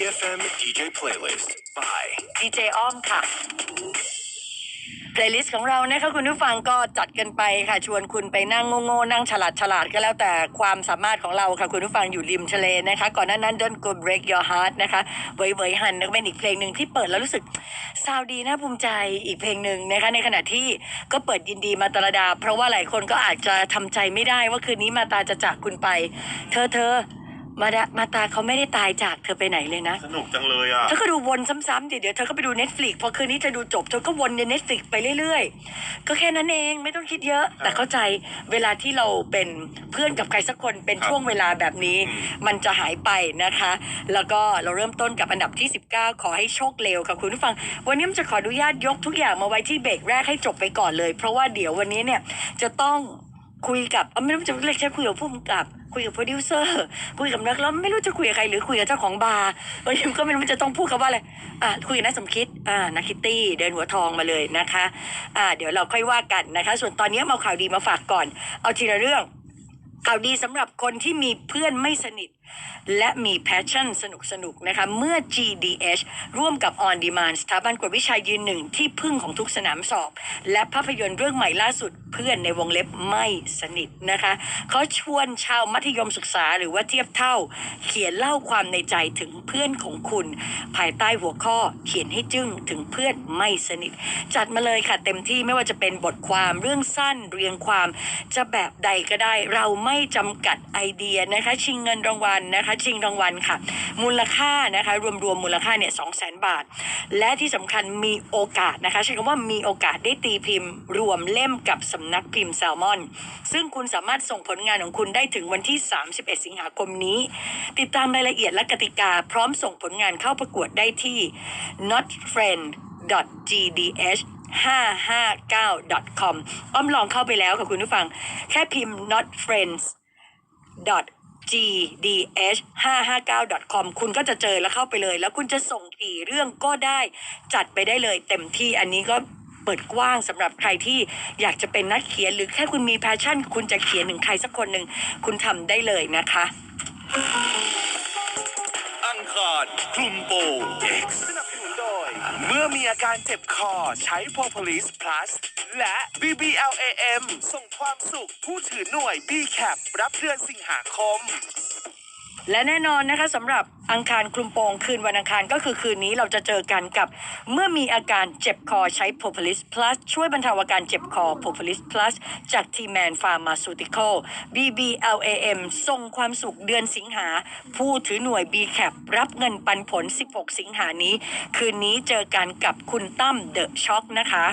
FM DJ Playlist by ดีเจอ้อมค่ะ เพลย์ลิสต์ของเรานะคะคุณผู้ฟังก็จัดกันไปค่ะ ชวนคุณไปนั่งโง่ๆนั่งฉลาดฉลาดก็แล้วแต่ความสามารถของเราค่ะคุณผู้ฟังอยู่ริมทะเลนะคะ ก่อนหน้านั้น Don't Go Break Your Heart นะคะเวยเวยหันก็เป็นอีกเพลงหนึ่งที่เปิดแล้วรู้สึกซาวดีน่าภูมิใจอีกเพลงหนึ่งนะคะ ในขณะที่ก็เปิดยินดีมาตรดา เพราะว่าหลายคนก็อาจจะทำใจไม่ได้ว่าคืนนี้มาตาจะจากคุณไป เธอเธอ มาดามาตาเขาไม่ได้ตายจากเธอไปไหนเลยนะ สนุกจังเลยอะ เธอก็ดูวนซ้ำๆเดี๋ยวเดี๋ยวเธอก็ไปดู Netflix พอคืนนี้เธอดูจบเธอก็วนใน Netflix ไปเรื่อยๆ ก็แค่นั้นเองไม่ต้องคิดเยอะ แต่เข้าใจเวลาที่เราเป็นเพื่อนกับใครสักคนเป็นครับช่วงเวลาแบบนี้อืมมันจะหายไปนะคะ แล้วก็เราเริ่มต้นกับอันดับที่ 19 ขอให้โชคเร็วค่ะคุณผู้ฟัง วันนี้มันจะขออนุญาตยกทุกอย่างมาไว้ที่เบรกแรกให้จบไปก่อนเลย เพราะว่าเดี๋ยววันนี้เนี่ยจะต้องคุยกับเอ้าไม่รู้จะเรียกใช้คุยกับผู้กำกับ คุยกับโปรดิวเซอร์คุยกับนักร้องไม่รู้จะคุยกับใครหรือคุยกับเจ้าของบาร์วันนี้ก็ไม่รู้จะต้องพูดคำว่าอะไรอะคุยกับนักสมคิดอ่านักคิตตี้เดินหัวทองมาเลยนะคะอ่าเดี๋ยวเราค่อยว่ากันนะคะ ส่วนตอนนี้เอาข่าวดีมาฝากก่อน เอาทีละเรื่องข่าวดีสำหรับคนที่มีเพื่อนไม่สนิท และมีแพชชั่นสนุกสนุกๆนะคะ เมื่อ GDH ร่วมกับ On Demand สถาบันกวดวิชายืนหนึ่งที่พึ่งของทุกสนามสอบ และภาพยนตร์เรื่องใหม่ล่าสุดเพื่อนในวงเล็บไม่สนิทนะคะ เขาชวนชาวมัธยมศึกษาหรือว่าเทียบเท่า เขียนเล่าความในใจถึงเพื่อนของคุณ ภายใต้หัวข้อเขียนให้จึ้งถึงเพื่อนไม่สนิท จัดมาเลยค่ะเต็มที่ไม่ว่าจะเป็นบทความเรื่องสั้นเรียงความจะแบบใดก็ได้ เราไม่จำกัดไอเดียนะคะชิงเงินรางวัลลนะคะชิงรางวัลค่ะ มูลค่านะคะรวมรวมมูลค่าเนี่ยสองแสนบาท และที่สำคัญมีโอกาสนะคะใช้คำว่ามีโอกาสได้ตีพิมพ์ รวมเล่มกับสำนักพิมพ์แซลมอน ซึ่งคุณสามารถส่งผลงานของคุณได้ถึงวันที่ 31 สิงหาคมนี้ ติดตามรายละเอียดและกติกา พร้อมส่งผลงานเข้าประกวดได้ที่ notfriend.gdh 559.com อ้อมลองเข้าไปแล้วค่ะคุณผู้ฟัง แค่พิมพ์ notfriends gdh559.com คุณก็จะเจอแล้วเข้าไปเลย แล้วคุณจะส่งกี่เรื่องก็ได้จัดไปได้เลยเต็มที่อันนี้ก็เปิดกว้างสำหรับใครที่อยากจะเป็นนักเขียนหรือแค่คุณมีแพชชั่น คุณจะเขียนหนึ่งใครสักคนหนึ่งคุณทำได้เลยนะคะ อังคารคลุมโปเสนับ เมื่อมีอาการเจ็บคอใช้ Propolis Plus และ BBLAM ส่งความสุขผู้ถือหน่วย BCAP รับเดือนสิงหาคม และแน่นอนนะคะสำหรับอังคารคลุมโปงคืนวันอังคารก็คือคืนนี้เราจะเจอกันกับ เมื่อมีอาการเจ็บคอใช้ Propolis Plus ช่วยบรรเทาอาการเจ็บคอ Propolis Plus จาก T-Man Pharmaceutical BBLAM ส่งความสุขเดือนสิงหา ผู้ถือหน่วย BCAP รับเงินปันผล 16 สิงหานี้ คืนนี้เจอกันกับคุณตั้มเดอะช็อคนะคะ